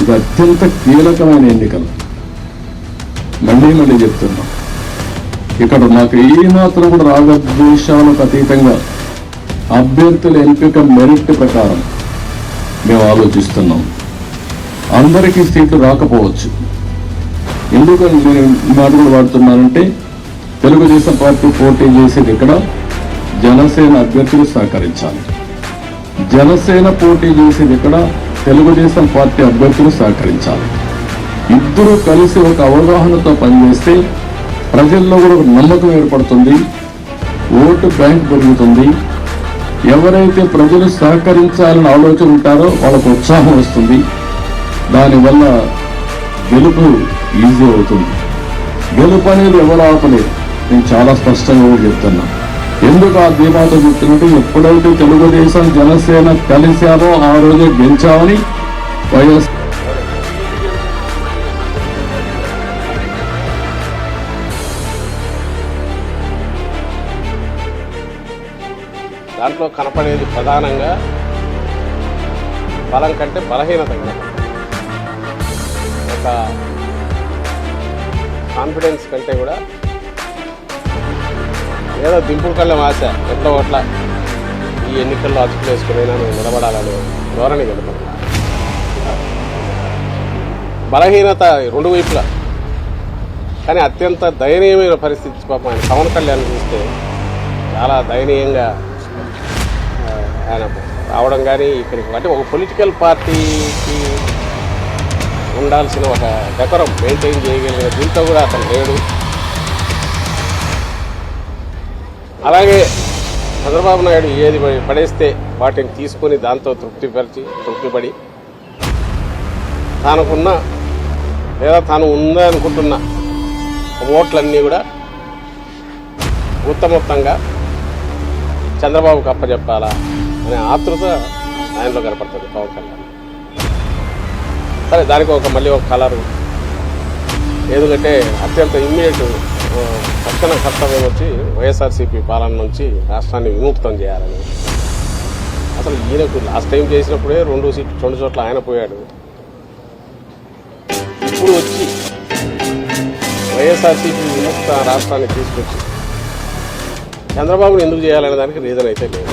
ఇది అత్యంత కీలకమైన ఎన్నికలు. మళ్ళీ మళ్ళీ చెప్తున్నా. ఇక్కడ నాకు ఏ మాత్రం కూడా రాగద్వేషాలకు అతీతంగా అభ్యర్థుల ఎంపిక మెరిట్ ప్రకారం మేము ఆలోచిస్తున్నాం. అందరికీ సీట్లు రాకపోవచ్చు. ఎందుకని నేను ఈ మాట కూడా వాడుతున్నానంటే తెలుగుదేశం పార్టీ పోటీ చేసేది ఇక్కడ జనసేన అభ్యర్థులు సహకరించాలి. జనసేన పోటీ చేసేది ఇక్కడ తెలుగుదేశం పార్టీ అభ్యర్థులు సహకరించాలి. ఇద్దరు కలిసి ఒక అవగాహనతో పనిచేస్తే ప్రజల్లో కూడా ఒక నమ్మకం ఏర్పడుతుంది. ఓటు బ్యాంక్ పెరుగుతుంది. ఎవరైతే ప్రజలు సహకరించాలని ఆలోచన ఉంటారో వాళ్ళకు ఉత్సాహం వస్తుంది. దానివల్ల గెలుపు ఈజీ అవుతుంది. గెలుపు అనేది ఎవరు ఆపలేదు నేను చాలా స్పష్టంగా కూడా చెప్తున్నా. ఎందుకు ఆ ధీమాతో చెప్తున్నట్టు ఎప్పుడైతే తెలుగుదేశం జనసేన కలిశారో ఆ రోజే గెలిచామని వైఎస్ దాంట్లో కనపడేది ప్రధానంగా బలం కంటే బలహీనత. ఒక కాన్ఫిడెన్స్ కంటే కూడా ఏదో దింపుడు కళ్ళం ఆశ ఎట్లా ఓట్ల ఈ ఎన్నికల్లో అతుకులు వేసుకునేనా నేను నిలబడాలని ధోరణి కనపడుతుంది బలహీనత రెండు వైపులా. కానీ అత్యంత దయనీయమైన పరిస్థితి పాపం ఆయన పవన్ కళ్యాణ్ చూస్తే చాలా దయనీయంగా ఆయన రావడం కానీ ఇక్కడికి అంటే ఒక పొలిటికల్ పార్టీకి ఉండాల్సిన ఒక డెకరం మెయింటైన్ చేయగలిగిన దీంతో కూడా అతను లేడు. అలాగే చంద్రబాబు నాయుడు ఏది పడేస్తే వాటిని తీసుకొని దాంతో తృప్తిపరిచి తృప్తిపడి తానుకున్న లేదా తాను ఉందనుకుంటున్న ఓట్లన్నీ కూడా ఉత్తమోత్తంగా చంద్రబాబుకు అప్పచెప్పాలా అనే ఆతృత ఆయనలో కనపడుతుంది పవన్ కళ్యాణ్. సరే దానికి ఒక మళ్ళీ ఒక కలరు. ఎందుకంటే అత్యంత ఇమ్మీడియట్ తక్షణ కర్తవ్యం వచ్చి వైఎస్ఆర్సీపీ పాలన నుంచి రాష్ట్రాన్ని విముక్తం చేయాలని. అసలు ఈయనకు లాస్ట్ టైం చేసినప్పుడే రెండు సీట్లు రెండు చోట్ల ఆయన పోయాడు. ఇప్పుడు వచ్చి వైఎస్ఆర్సీపీ విముక్త రాష్ట్రాన్ని తీసుకొచ్చి చంద్రబాబుని ఎందుకు చేయాలనే దానికి రీజన్ అయితే లేదు.